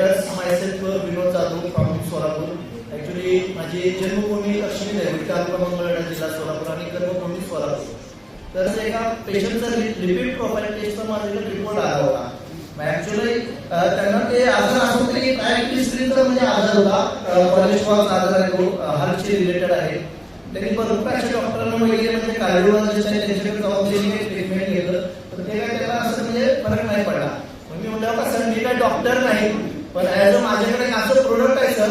Vinod Jadhav from Solapur. Actually माझी जन्मभूमी लक्ष्मी दैवत तालुका मंगळवेढा जिल्हा सोलापूर आणि कर्मभूमी सोलापूर. तर एका पेशंटचा रिपीट प्रोफाईल टेस्टचा माझ्याकडे रिपोर्ट आला होता. ऍक्च्युली त्यांना ते आजार असो तरी ट्रायल हिस्ट्रीचा म्हणजे आजार होता. कॉलेजपास आजार आहे तो हार्टशी रिलेटेड आहे. त्यांनी भरपूर असे डॉक्टरांना वगैरे म्हणजे कार्डिओलॉजिस्ट आहे त्यांच्याकडे जाऊन त्यांनी काही ट्रीटमेंट घेतलं. तर ते काय त्याला असं म्हणजे फरक नाही पडला. मग मी म्हटलं कसं मी काय डॉक्टर नाही. पण ऍज अ माझ्याकडे असं प्रोडक्ट आहे सर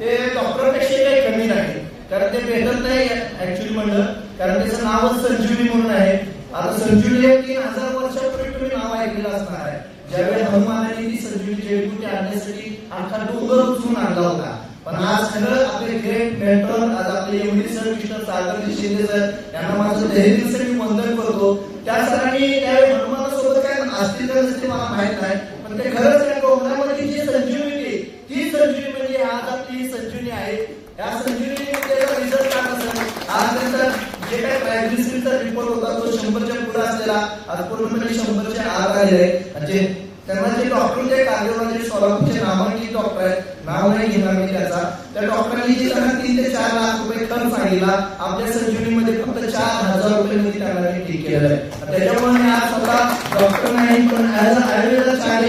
ते डॉक्टरपेक्षा काही कमी नाही. कारण ते भेटत नाही ऍक्च्युली म्हणलं. कारण त्याचं नावच संजीवनी म्हणून आहे. आता संजीवनी हे तीन हजार वर्षापूर्वी तुम्ही नाव ऐकलेलं असणार आहे. ज्यावेळी हनुमानाने ती संजीवनी जयपूर आणण्यासाठी आमचा डोंगर उचलून आणला होता. पण आज खरं आपले ग्रेट मेंटर आज आपले एवढी sir mister Sagar ji Shinde sir यांना माझं धैर्य मी वंदन करतो. त्या सरांनी त्यावेळी हनुमान काय असतील का नसते मला माहीत नाही पण ते खरंच त्या डोंगरामध्ये जी संजीवनी ती ती संजीवनी म्हणजे संजीवनी आहे या संजीवनी रिझल्ट काय असेल आज त्यांचा जे काही ट्रायग्लिसरीडचा रिपोर्ट होता तो शंभरच्या पुढे असलेला आज पूर्णपणे शंभरच्या आत आले आहे. म्हणजे त्यांना जे डॉक्टर जे कार्डिओलॉजी सोलापूरचे नामांकित डॉक्टर आहेत. नाव नाही घेणार मी त्याचा. त्या डॉक्टरांनी जे त्यांना तीन ते चार लाख रुपये खर्च सांगितला आपल्या संजीवनीमध्ये फक्त चार हजार रुपये मध्ये त्यांना ठीक केलेलं आहे. त्याच्यामुळे आज स्वतः डॉक्टर नाही पण ऍज अ आयुर्वेदाचार्य